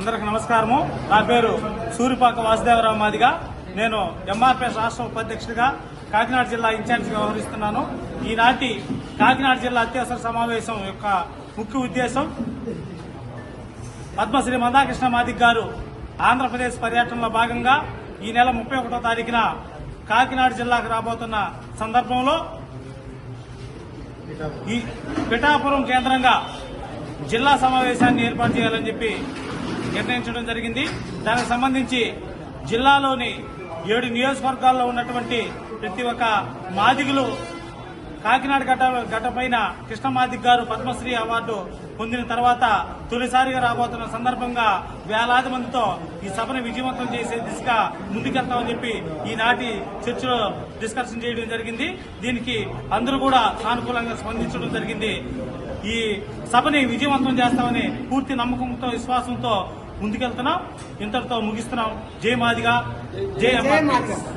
అందరికి నమస్కారము. నా పేరు సూరిపాక వాసుదేవరావు మాదిగా. నేను ఎంఆర్పిఎస్ రాష్ట్ర ఉపాధ్యక్షుడిగా కాకినాడ జిల్లా ఇన్ఛార్జిగా వ్యవహరిస్తున్నాను. ఈనాటి కాకినాడ జిల్లా అత్యవసర సమావేశం యొక్క ముఖ్య ఉద్దేశం పద్మశ్రీ మందాకృష్ణ మాదిక్ గారు ఆంధ్రప్రదేశ్ పర్యటనలో భాగంగా ఈ నెల ముప్పై ఒకటో తారీఖున కాకినాడ జిల్లాకు రాబోతున్న సందర్భంలో ఈ పిఠాపురం కేంద్రంగా జిల్లా సమావేశాన్ని ఏర్పాటు చేయాలని చెప్పి నిర్ణయించడం జరిగింది. దానికి సంబంధించి జిల్లాలోని ఏడు నియోజకవర్గాల్లో ఉన్నటువంటి ప్రతి ఒక్క మాదిగులు కాకినాడ గడ్డ గడ్డపైన కృష్ణ మాదిక్ గారు పద్మశ్రీ అవార్డు పొందిన తర్వాత తొలిసారిగా రాబోతున్న సందర్భంగా వేలాది మందితో ఈ సభను విజయవంతం చేసే దిశగా ముందుకెళ్తామని చెప్పి ఈనాటి చర్చలో డిస్కషన్ చేయడం జరిగింది. దీనికి అందరూ కూడా సానుకూలంగా స్పందించడం జరిగింది. ఈ సభని విజయవంతం చేస్తామని పూర్తి నమ్మకంతో విశ్వాసంతో ముందుకెళ్తున్నాం. ఇంతటితో ముగిస్తున్నాం. జై మాదిగా. జై అమ్మ